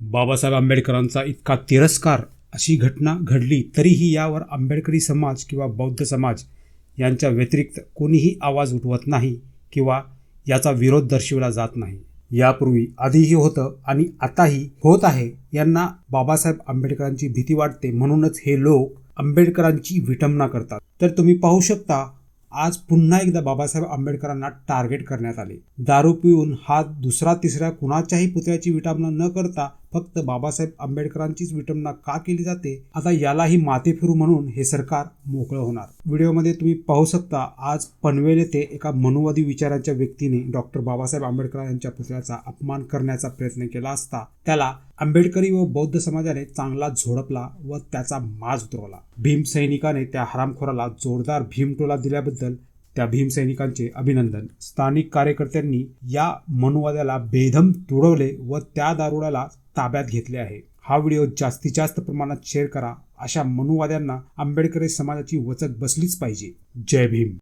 बाबासाहेब आंबेडकरांचा इतका तिरस्कार अशी घटना घडली तरीही यावर आंबेडकरी समाज किंवा बौद्ध समाज यांच्या व्यतिरिक्त कोणीही आवाज उठवत नाही किंवा याचा विरोध दर्शविला जात नाही. यापूर्वी आधीही होतं आणि आताही होत आहे. यांना बाबासाहेब आंबेडकरांची भीती वाटते म्हणूनच हे लोक आंबेडकरांची विटंबना करतात. तर तुम्ही पाहू शकता आज पुन्हा एकदा बाबासाहेब आंबेडकरांना टार्गेट करण्यात आले. दारू पिऊन हा दुसरा तिसऱ्या कुणाच्याही पुतळ्याची विटंबना न करता फक्त बाबासाहेब आंबेडकरांचीच विटंबना का केली जाते? आता यालाही माते फिरू म्हणून हे सरकार मोकळं होणार. व्हिडिओमध्ये तुम्ही पाहू शकता आज पनवेल येथे एका मनुवादी विचारांच्या व्यक्तीने डॉक्टर बाबासाहेब आंबेडकर यांच्या पुतळ्याचा अपमान करण्याचा प्रयत्न केला असता त्याला आंबेडकरी व बौद्ध समाजाने चांगला झोडपला व त्याचा माज उतरवला. भीम सैनिकाने त्या हरामखोराला जोरदार भीमटोला दिल्याबद्दल त्या भीमसैनिकांचे अभिनंदन. स्थानिक कार्यकर्त्यांनी या मनुवाद्याला बेधम तुडवले व त्या दारुड्याला ताब्यात घेतले आहे. हा व्हिडिओ जास्तीत जास्त प्रमाणात शेअर करा अशा मनुवाद्यांना आंबेडकरी समाजाची वचक बसलीच पाहिजे. जय भीम.